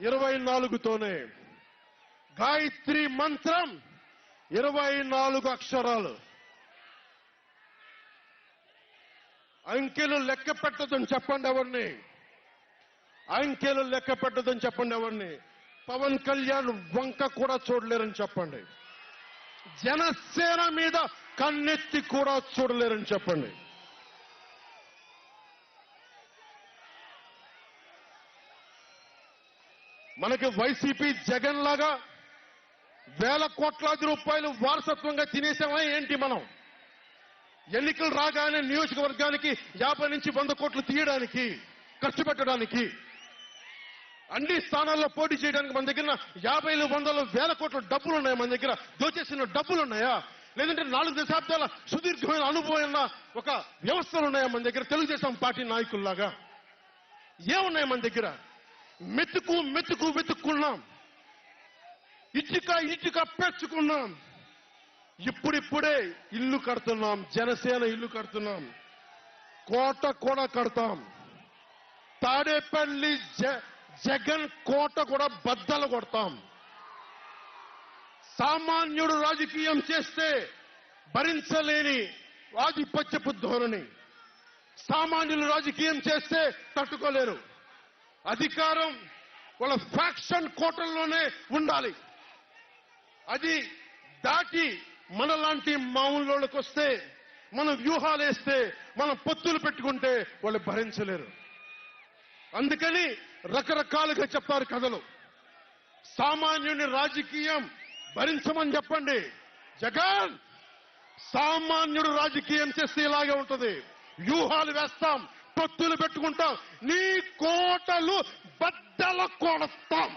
ఇరవై నాలుగుతోనే. గాయత్రి మంత్రం ఇరవై నాలుగు అక్షరాలు. అంకెలు లెక్క పెట్టదని చెప్పండి ఎవరిని? అంకెలు లెక్క పెట్టదని చెప్పండి ఎవరిని? పవన్ కళ్యాణ్ వంక కూడా చూడలేరని చెప్పండి. జనసేన మీద కన్నెత్తి కూడా చూడలేరని చెప్పండి. మనకి వైసీపీ జగన్ లాగా వేల కోట్లాది రూపాయలు వారసత్వంగా తినేసామా ఏంటి మనం? ఎన్నికలు రాగానే నియోజకవర్గానికి యాభై నుంచి వంద కోట్లు తీయడానికి ఖర్చు పెట్టడానికి అన్ని స్థానాల్లో పోటీ చేయడానికి మన దగ్గర యాభైలు వందలు వేల కోట్ల డబ్బులు ఉన్నాయా మన దగ్గర? దోచేసిన డబ్బులు ఉన్నాయా లేదంటే నాలుగు దశాబ్దాల సుదీర్ఘమైన అనుభవం ఉన్న ఒక వ్యవస్థలు ఉన్నాయా మన దగ్గర? తెలుగుదేశం పార్టీ నాయకుల్లాగా. ఏమున్నాయి మన దగ్గర? మెతుకు మెతుకు వెతుక్కున్నాం. ఇటుక ఇటుక పెంచుకున్నాం. ఇప్పుడిప్పుడే ఇల్లు కడుతున్నాం. జనసేన ఇల్లు కడుతున్నాం. కోట కూడా కడతాం. తాడేపల్లి జ- జగన్ కోట కూడా బద్దలు కొడతాం. సామాన్యుడు రాజకీయం చేస్తే భరించలేని ఆధిపత్యపు ధోరణి. సామాన్యులు రాజకీయం చేస్తే తట్టుకోలేరు. అధికారం వాళ్ళ ఫ్యాక్షన్ కోటల్లోనే ఉండాలి. అది దాటి మనలాంటి మామూలు వస్తే మనం వ్యూహాలు వేస్తే మనం పొత్తులు పెట్టుకుంటే వాళ్ళు భరించలేరు. అందుకని రకరకాలుగా చెప్తారు కథలు. సామాన్యుని రాజకీయం భరించమని చెప్పండి. జగన్ సామాన్యుడు రాజకీయం చేస్తే ఇలాగే ఉంటుంది. వ్యూహాలు వేస్తాం పొత్తులు పెట్టుకుంటాం నీ కోటలు బద్దల కొడతాం